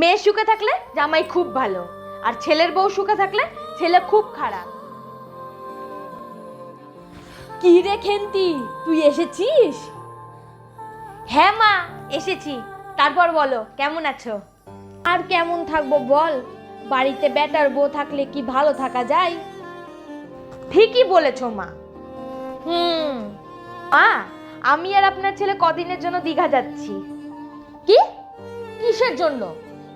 মেয়ে সুখে থাকলে জামাই খুব ভালো, আর ছেলের বউ সুখে থাকলে ছেলে খুব খারাপ। কি রে খেন্তি, তুই এসেছিস? হ্যাঁ মা, এসেছি। তারপর বলো, কেমন আছো? আর কেমন থাকব বল, বাড়িতে বেটার বউ থাকলে কি ভালো থাকা যায়? ঠিকই বলেছ মা। হুম, মা, আমি আর আপনার ছেলে কদিনের জন্য দীঘা যাচ্ছি। কি? কিসের জন্য?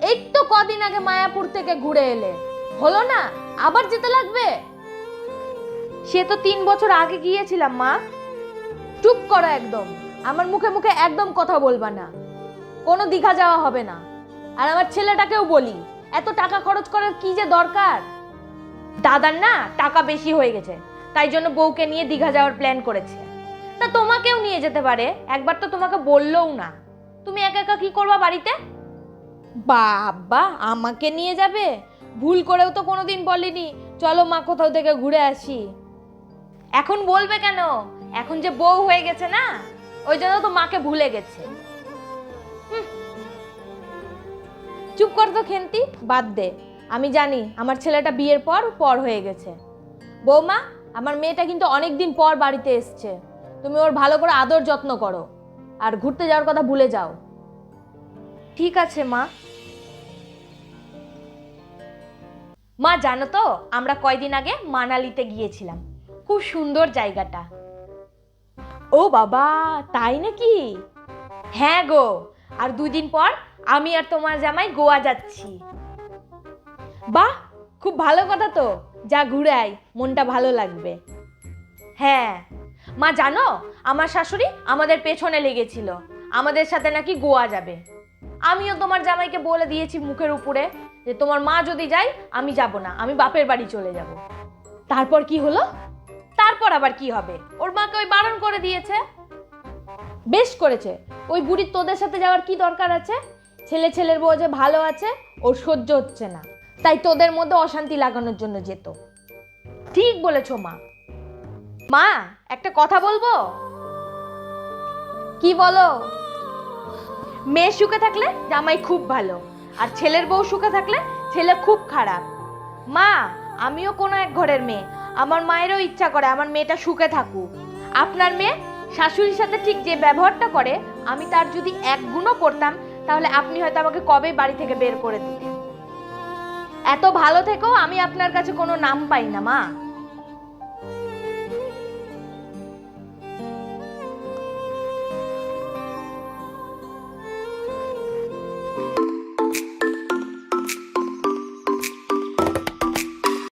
এই তো কদিন আগে মায়াপুর থেকে ঘুরে এলে। হলো না? আবার যেতে লাগবে? সে তো তিন বছর আগে গিয়েছিলাম, মা। চুপ করো একদম। আমার মুখে মুখে একদম কথা বলবা না। কোনো দীঘা যাওয়া হবে না। আর আমার ছেলেটাকেও বলি, এত টাকা খরচ করার কি যে দরকার? দাদার না টাকা বেশি হয়ে গেছে, তাই জন্য বউকে নিয়ে দীঘা যাওয়ার প্ল্যান করেছে। তা তোমাকেও নিয়ে যেতে পারে, একবার তো তোমাকে বললোও না। তুমি একা একা কি করবা বাড়িতে? বাবা, আমাকে নিয়ে যাবে? ভুল করেও তো কোনোদিন বলেনি। চলো মা কোথাও থেকে ঘুরে আসি। এখন বলবে কেন? এখন যে বউ হয়ে গেছে না, ওই জন্য তো মাকে ভুলে গেছে। চুপ কর তো খেন্তি, বাদ দে। আমি জানি আমার ছেলেটা বিয়ের পর পর হয়ে গেছে। বৌমা, আমার মেয়েটা কিন্তু অনেক দিন পর বাড়িতে এসছে। তুমি ওর ভালো করে আদর যত্ন করো। আর ঘুরতে যাওয়ার কথা ভুলে যাও। ঠিক আছে মা। মা জানো তো আমরা কয়দিন আগে মানালিতে গিয়েছিলাম। খুব সুন্দর জায়গাটা। ও বাবা তাই নাকি? হ্যাঁ গো আর দুদিন পর আমি আর তোমার জামাই গোয়া যাচ্ছি। বাহ খুব ভালো কথা তো। যা ঘুরে আয় মনটা ভালো লাগবে। হ্যাঁ। মা জানো আমার শাশুড়ি আমাদের পেছনে লেগেছিল। আমাদের সাথে নাকি গোয়া যাবে। আমিও তোমার জামাইকে বলে দিয়েছি মুখের উপরে যে তোমার মা যদি যায়, আমি যাব না, আমি বাপের বাড়ি চলে যাব। তারপর কি হলো? তারপর আবার কি হবে? ওর মাকে ওই বারণ করে দিয়েছে। বেশ করেছে। ওই বুড়ির তোদের সাথে যাওয়ার কি দরকার আছে? ছেলে ছেলের বউ যে ভালো আছে, ওর সহ্য হচ্ছে না। তাই তোদের মধ্যে অশান্তি লাগানোর জন্য যেত। ঠিক বলেছ মা। মা, একটা কথা বলব? কি বলো? মেয়ে সুখে থাকলে জামাই খুব ভালো, আর ছেলের বউ সুখে থাকলে ছেলে খুব খারাপ। মা, আমিও কোনো এক ঘরের মেয়ে, আমার মায়েরও ইচ্ছা করে আমার মেয়েটা সুখে থাকুক। আপনার মেয়ে শাশুড়ির সাথে ঠিক যে ব্যবহারটা করে, আমি তার যদি এক গুণও করতাম, তাহলে আপনি হয়তো আমাকে কবে বাড়ি থেকে বের করে দিতেন। এত ভালো থেকেও আমি আপনার কাছে কোনো নাম পাই না, মা।